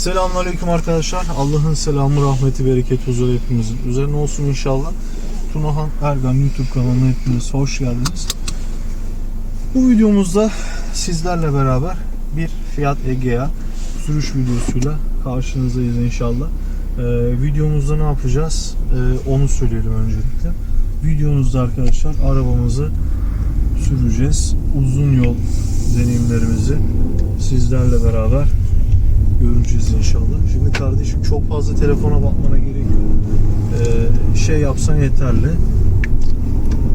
Selamünaleyküm arkadaşlar. Allah'ın selamı, rahmeti, bereketi, huzuru hepimizin üzerine olsun inşallah. Tunahan Ergan YouTube kanalına hepiniz hoş geldiniz. Bu videomuzda sizlerle beraber bir Fiat Egea sürüş videosuyla karşınızdayız inşallah. Ee, videomuzda ne yapacağız? Ee, onu söyleyelim öncelikle. Videomuzda arkadaşlar arabamızı süreceğiz. Uzun yol deneyimlerimizi sizlerle beraber göreceğiz inşallah. Şimdi kardeşim çok fazla telefona bakmana gerek yok. Ee, şey yapsan yeterli.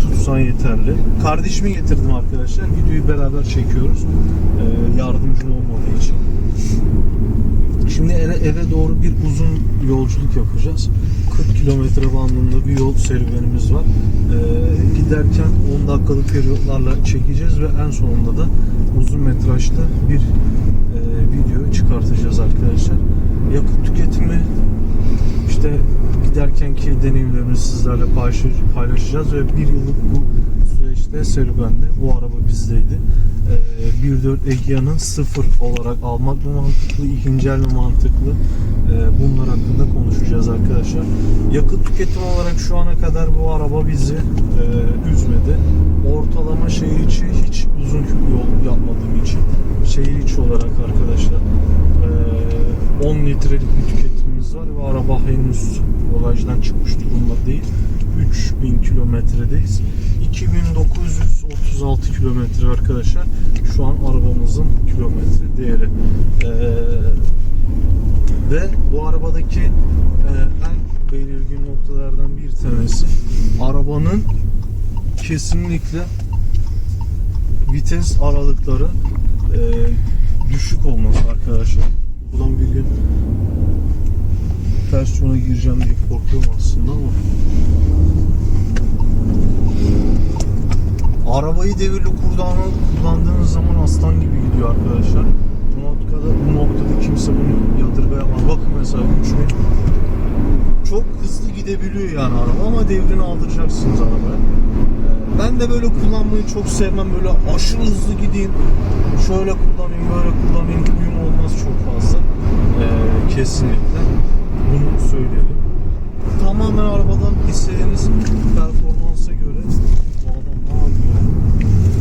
Tutsan yeterli. Kardeşimi getirdim arkadaşlar. Videoyu beraber çekiyoruz. Ee, yardımcın olmadığı için. Şimdi eve, eve doğru bir uzun yolculuk yapacağız. 40 kilometre bandında bir yol serüvenimiz var. Ee, giderken 10 dakikalık periyotlarla çekeceğiz ve en sonunda da uzun metrajlı bir video çıkartacağız arkadaşlar. Yakıt tüketimi işte giderkenki deneyimlerimizi sizlerle paylaş- paylaşacağız ve bir yıllık bu süreçte serüvende bu araba bizdeydi. Ee, 1.4 Egea'nın sıfır olarak almak mı mantıklı, ikinci mi mantıklı? Ee, bunlar hakkında konuşacağız arkadaşlar. Yakıt tüketimi olarak şu ana kadar bu araba bizi e, üzmedi. Ortalama şehir içi hiç uzun yol yapmadığım için şehir içi olarak arkadaşlar e, 10 litrelik bir tüketimimiz var ve araba henüz bagajdan çıkmış durumda değil. 3000 kilometredeyiz. 2936 kilometre arkadaşlar. Şu an arabamızın kilometre değeri. Ee, ve bu arabadaki e, en belirgin noktalardan bir tanesi arabanın kesinlikle vites aralıkları e, düşük olması arkadaşlar. Buradan bir gün ters yola gireceğim diye korkuyorum aslında ama Arabayı devirli kurdanı kullandığınız zaman aslan gibi gidiyor arkadaşlar. Bu noktada, bu noktada kimse bunu yadırgayamaz. Bakın mesela 3000 çok hızlı gidebiliyor yani araba ama devrini aldıracaksınız arabaya. Ee, Ben de böyle kullanmayı çok sevmem. Böyle aşırı hızlı gideyim. Şöyle kullanayım, böyle kullanayım. Uyum olmaz çok fazla. Ee, kesinlikle. Bunu söyleyelim. Tamamen arabadan istediğiniz performansa göre bu adam ne yapıyor?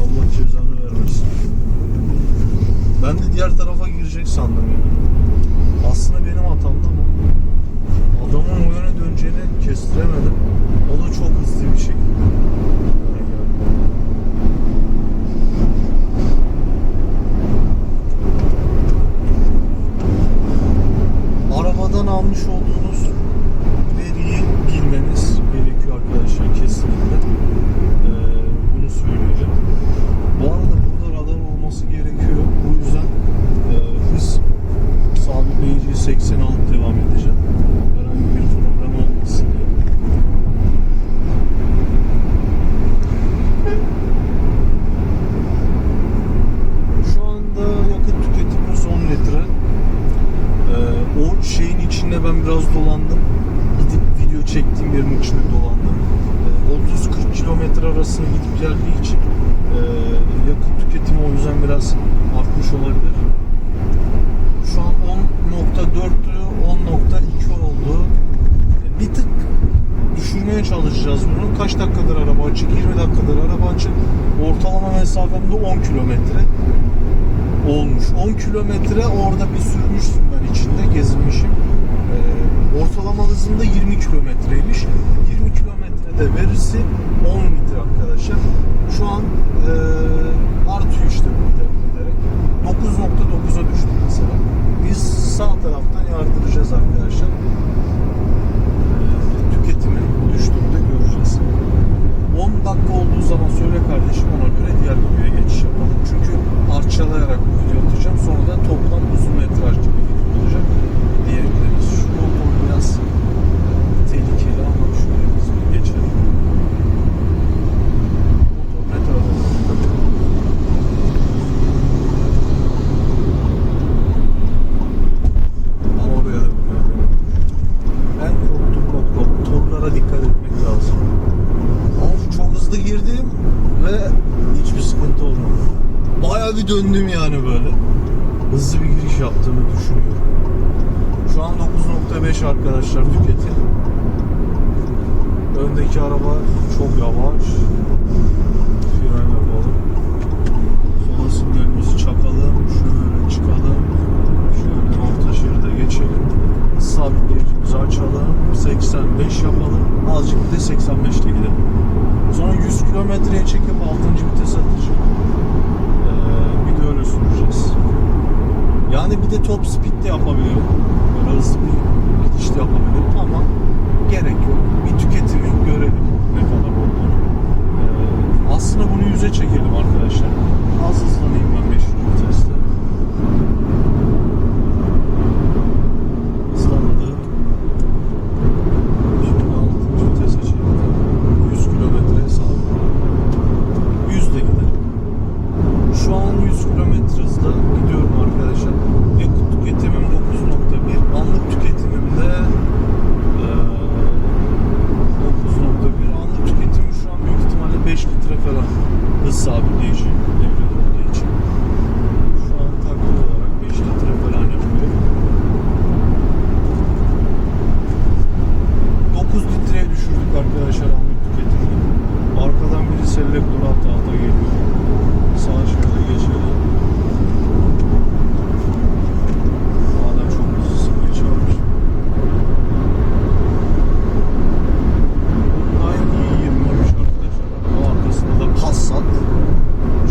Allah cezanı vermesin. Ben de diğer tarafa girecek sandım yani. Aslında benim hatamdı ama adamın o yöne döneceğini kestiremedim. O da çok hızlı bir şekilde. öne geldi. Arabadan almış olduğunuz veriyi bilmeniz gerekiyor arkadaşlar kesinlikle. Ee, bunu söyleyeceğim. Bu arada burada radar olması gerekiyor. Bu yüzden e, hız sabitleyici 80 alıp devam edeceğim. Herhangi bir problem olmasın. Şu anda yakıt tüketimimiz 10 litre. Ee, o şeyin içinde ben biraz dolandım. Gidip video çektiğim yerin içinde dolandım. Ee, 30-40 kilometre arasında gidip geldiği için e, yakıt tüketimi o yüzden biraz artmış olabilir. Şu an 10.4'tü, 10.2 oldu. Bir tık düşürmeye çalışacağız bunu. Kaç dakikadır araba açık? 20 dakikadır araba açık. Ortalama mesafemde 10 kilometre olmuş. 10 kilometre orada bir sürmüşsün ben içinde gezinmişim. Ee, ortalama hızında 20 kilometreymiş. 20 kilometrede verisi 10 litre arkadaşlar. Şu an e, artıyor işte bu giderek. 9.9'a düştü mesela. Biz sağ taraftan yardıracağız arkadaşlar. Ee, tüketimi düştüğünde göreceğiz. 10 dakika olduğu zaman söyle kardeşim ona göre diğer videoya geçiş yapalım. Çünkü parçalayarak bu video atacağım. Sonra da toplam uzun metrajlı bir video olacak diyebiliriz. Şu motor biraz tehlikeli ama şöyle biz bir geçelim. Motor ne tarafa bakıyor? Ama oraya da bakıyor. En korktuğum nokta motorlara dikkat etmek lazım. Of çok hızlı girdim ve hiçbir sıkıntı olmadı. Bayağı bir döndüm yani böyle. Hızlı bir giriş yaptığımı düşünüyorum. 85 arkadaşlar tüketim. Öndeki araba çok yavaş. Fren yapalım. Sola sinyalimizi çakalım. Şöyle çıkalım. Şöyle orta şeride geçelim. Sabitleyicimizi açalım. 85 yapalım. Azıcık bir de 85 ile gidelim. Sonra 100 kilometreye çekip 6. vites atacağım. Ee, bir de öyle süreceğiz. Yani bir de top speed de yapabilirim. Böyle hızlı bir gidiş de yapabilirim ama gerek yok. Bir tüketimi görelim ne kadar olduğunu. Ee, aslında bunu yüze çekelim arkadaşlar. Az hızlanayım ben 500 viteste. Hızlandı. Şimdi 6. vitese çektim. 100 kilometre sabit. 100 de gidelim. Şu an 100 km hızla gidiyorum arkadaşlar. Yakıt tüketimim 9.1. Anlık tüketimim de eee, 9.1. Anlık tüketimim şu an büyük ihtimalle 5 litre falan. Hız sabitleyici devrede olduğu için. Şu an taklit olarak 5 litre falan yapıyor. 9 litreye düşürdük arkadaşlar anlık tüketimini. Arkadan biri selektör alta alta geliyor. Sağ şöyle geçelim. Hala çok hızlısın geçermiş. Aynı 23 arkadaşlar. O arkasında Passat.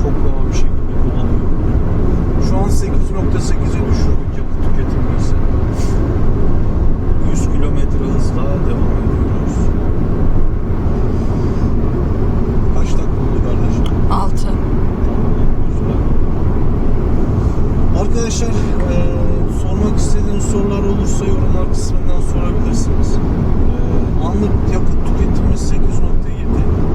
Çok rahat bir şekilde kullanıyor. Şu an 8.8'e düşürdük yakıt tüketimimizi. 100 kilometre hızla devam ediyoruz. Kaç dakika oldu kardeşim? 6. Arkadaşlar eee, sormak istediğiniz sorular olursa yorumlar kısmından sorabilirsiniz. Eee, anlık yakıt tüketimimiz 8.7.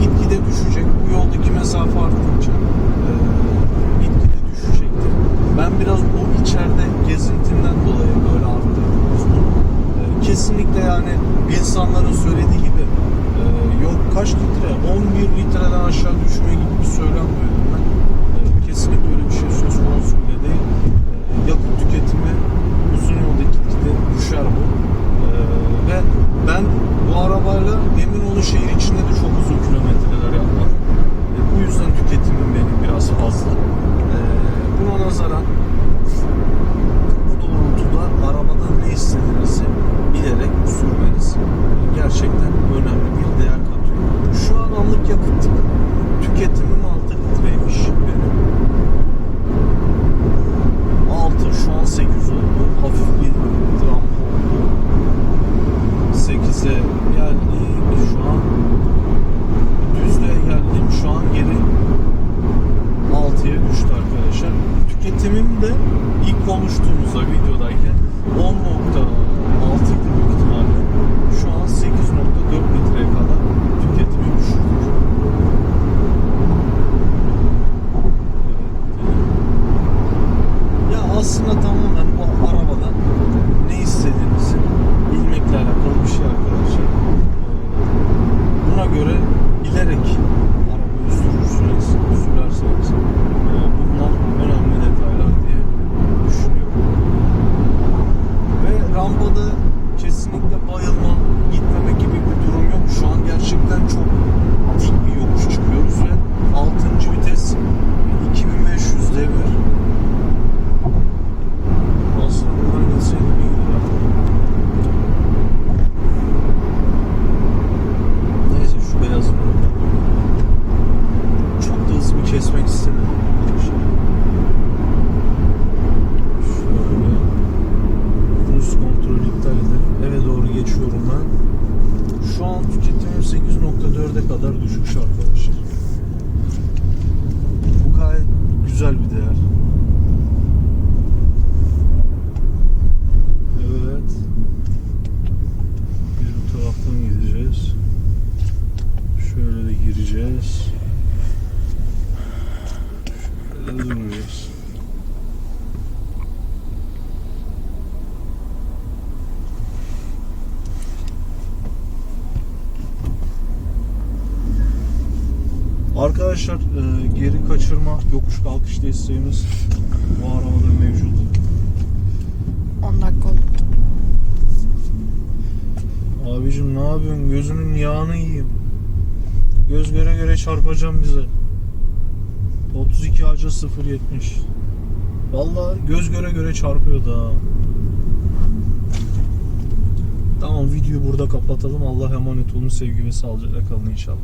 Gitgide düşecek. Bu yoldaki mesafe arttıkça eee, gitgide düşecektir. Ben biraz bu içeride gezintimden dolayı böyle arttırdım. Eee, kesinlikle yani insanların söylediği gibi eee, yok kaç litre 11 litreden aşağı düşme gibi bir söylem duydum ben. Eee, kesinlikle öyle bir şey söz konusu bile değil. Eee, yakıt tüketimi uzun yolda gitgide düşer bu. Eee, ve ben bu arabayla emin olun şehir içinde de çok uzun kilometreler yapmadım. E, bu yüzden tüketimim benim biraz fazla. Eee, buna nazaran bu doğrultuda arabada ne istediğinizi bilerek sürmeniz gerçekten önemli bir değer katıyor. Şu an anlık yakıt tüketimim 6 litreymiş benim. 6 şu an 8 oldu. Hafif bir dram oldu. 8'e geldik şu an. Düzlüğe geldim şu an geri 6'ya düştü arkadaşlar. Tüketimim de ilk konuştuğumuzda videodayken 10.6 idi büyük ihtimalle. Şu an 8.4 litreye kadar tüketimi düşürdük. Evet. Ya aslında tamamen bu arabada ne istediğinizi bilmekle alakalı bir şey arkadaşlar. Ee, Buna göre bilerek arabayı sürürsünüz, sürerseniz e, bunlar önemli detaylar diye düşünüyorum. Ve rampada kesinlikle bayılma, gitmeme gibi bir durum yok. Şu an gerçekten çok dik bir yokuş çıkıyoruz ve 6. vites 2500 devir. Aslında buradan gitseydim iyiydi ya. Neyse şu beyazın önünden Çok da hızlı bir kesmek istemedim. Şöyle. Cruise kontrolü iptal edelim. Eve doğru geçiyorum ben. Şu an tüketimim 8.4'e kadar düşmüş arkadaşlar. Bu gayet güzel bir değer. Evet. Biz bu taraftan gideceğiz. Şöyle de gireceğiz. Şöyle de duracağız. Arkadaşlar e, geri kaçırma yokuş kalkış desteğimiz bu arabada mevcut. 10 dakika oldu. Abicim ne yapıyorsun? Gözünün yağını yiyeyim. Göz göre göre çarpacağım bize. 32 ağaca 0.70. Vallahi göz göre göre çarpıyor da. Tamam videoyu burada kapatalım. Allah emanet olun. Sevgi ve sağlıcakla kalın inşallah.